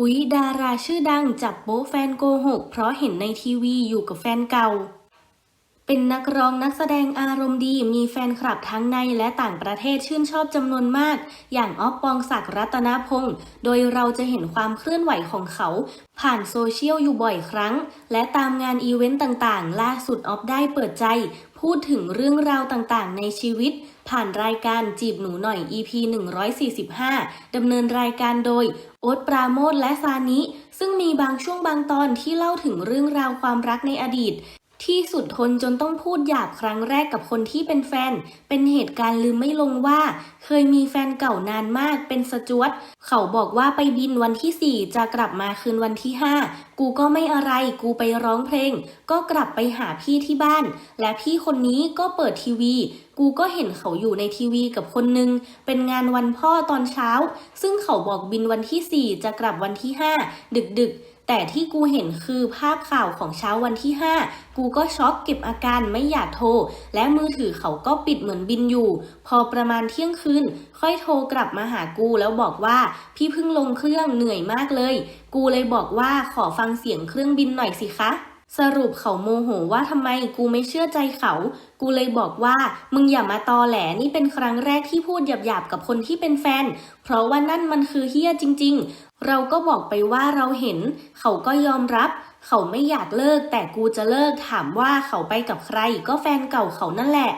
อุ๊ย ดาราชื่อดังจับโป๊แฟนโกหก เพราะเห็นในทีวีอยู่กับแฟนเก่า เป็นนักร้องนักแสดงอารมณ์ดี มีแฟนคลับทั้งในและต่างประเทศชื่นชอบจำนวนมาก อย่างออฟปองศักดิ์รัตนพงศ์โดยเราจะเห็นความเคลื่อนไหวของเขา ผ่านโซเชียลอยู่บ่อยครั้ง และตามงานอีเวนต์ต่างๆ ล่าสุดออฟได้เปิดใจ พูดถึงเรื่องราวต่างๆ ในชีวิต ผ่านรายการจีบหนูหน่อย EP 145ดำเนินรายการโดยโอ๊ตปราโมทและซานิ ซึ่งมีบางช่วงบางตอนที่เล่าถึงเรื่องราวความรักในอดีต ที่สุดทนจนต้องพูดหยาบครั้งแรกกับคนที่เป็นแฟน เป็นเหตุการณ์ลืมไม่ลงว่า ยมีแฟนเก่านานมากเป็นสจวตเขาบอกว่าไปบินวันที่ 4 จะกลับมาคืนวันที่ 5 กูก็ไม่อะไรกูไปร้องเพลง ก็กลับไปหาพี่ที่บ้าน และพี่คนนี้ก็เปิดทีวี กูก็เห็นเขาอยู่ในทีวีกับคนนึง เป็นงานวันพ่อตอนเช้า ซึ่งเขาบอกบินวันที่ 4 จะกลับวันที่ 5 ดึกๆแต่ที่กูเห็นคือภาพข่าวของเช้าวันที่ 5 กูก็ช็อกเก็บอาการไม่อยากโทร และมือถือเขาก็ปิดเหมือนบินอยู่ พอประมาณเที่ยงคืนน ค่อยโทรกลับมาหากูแล้วบอกว่า พี่เพิ่งลงเครื่องเหนื่อยมากเลย กูเลยบอกว่าขอฟังเสียงเครื่องบินหน่อยสิคะสรุปเขาโมโหว่าทำไมกูไม่เชื่อใจเขา กูเลยบอกว่า มึงอย่ามาตอแหลนี่เป็นครั้งแรกที่พูดหยาบๆกับคนที่เป็นแฟน เพราะว่านั่นมันคือเฮี้ยจริง ๆ เราก็บอกไปว่าเราเห็น เขาก็ยอมรับ เขาไม่อยากเลิก แต่กูจะเลิกถามว่าเขาไปกับใคร ก็แฟนเก่าเขานั่นแหละ